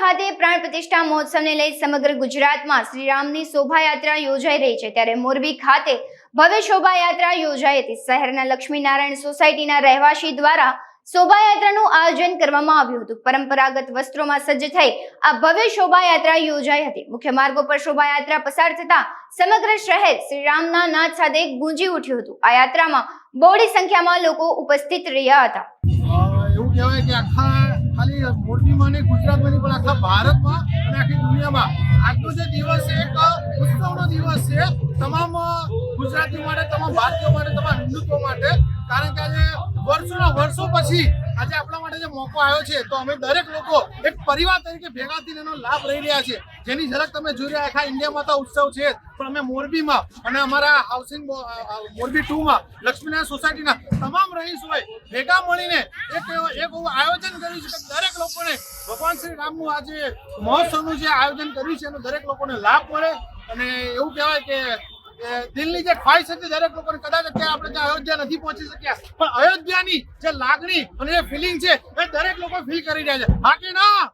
ખાતે પ્રાણ પ્રતિષ્ઠા મહોત્સવને લઈ સમગ્ર ગુજરાતમાં શ્રીરામની શોભાયાત્રા યોજાઈ રહી છે. ત્યારે મોરબી ખાતે ભવ્ય શોભાયાત્રા યોજાઈ હતી. શહેરના લક્ષ્મીનારાયણ સોસાયટીના રહેવાસી દ્વારા શોભાયાત્રાનું આયોજન કરવામાં આવ્યું હતું. પરંપરાગત વસ્ત્રોમાં સજ્જ થઈ આ ભવ્ય શોભાયાત્રા યોજાઈ હતી. મુખ્ય માર્ગો પર શોભાયાત્રા પસાર થતા સમગ્ર શહેર શ્રીરામના નાદ સાથે ગુંજી ઉઠ્યું હતું. આ યાત્રામાં બહોળી સંખ્યામાં લોકો ઉપસ્થિત રહ્યા હતા. એવું કહેવાય કે આખા ખાલી મોરબીમાં નહીં, ગુજરાતમાં નહીં, પણ આખા ભારતમાં અને આખી દુનિયામાં. આજનો જે દિવસ છે, એક ઉત્સવનો દિવસ છે તમામ ગુજરાતીઓ માટે, તમામ ભારતીયો માટે, તમામ હિન્દુત્વ માટે. કારણ કે આજે વર્ષોના વર્ષો પછી આજે આપણા માટે જે મોકો આવ્યો છે, તો અમે દરેક લોકો એક પરિવાર તરીકે ભેગા થઈને એનો લાભ લઈ રહ્યા છે જેની ઝલક તમે જોઈ રહ્યા, આખા ઇન્ડિયામાં તો ઉત્સવ છે. પણ અમે મોરબીમાં અને અમારા હાઉસિંગ મોરબી ટુમાં, લક્ષ્મીનારાયણ સોસાયટીના તમામ રહીશ હોય ભેગા મળીને લાભ મળે. અને એવું કહેવાય કે દિલ્હી જે ખ્વાહિશ હતી, દરેક લોકોને કદાચ અત્યારે આપણે ત્યાં અયોધ્યા નથી પહોંચી શક્યા. પણ અયોધ્યાની જે લાગણી અને જે ફિલિંગ છે, એ દરેક લોકો ફીલ કરી રહ્યા છે. બાકી ના!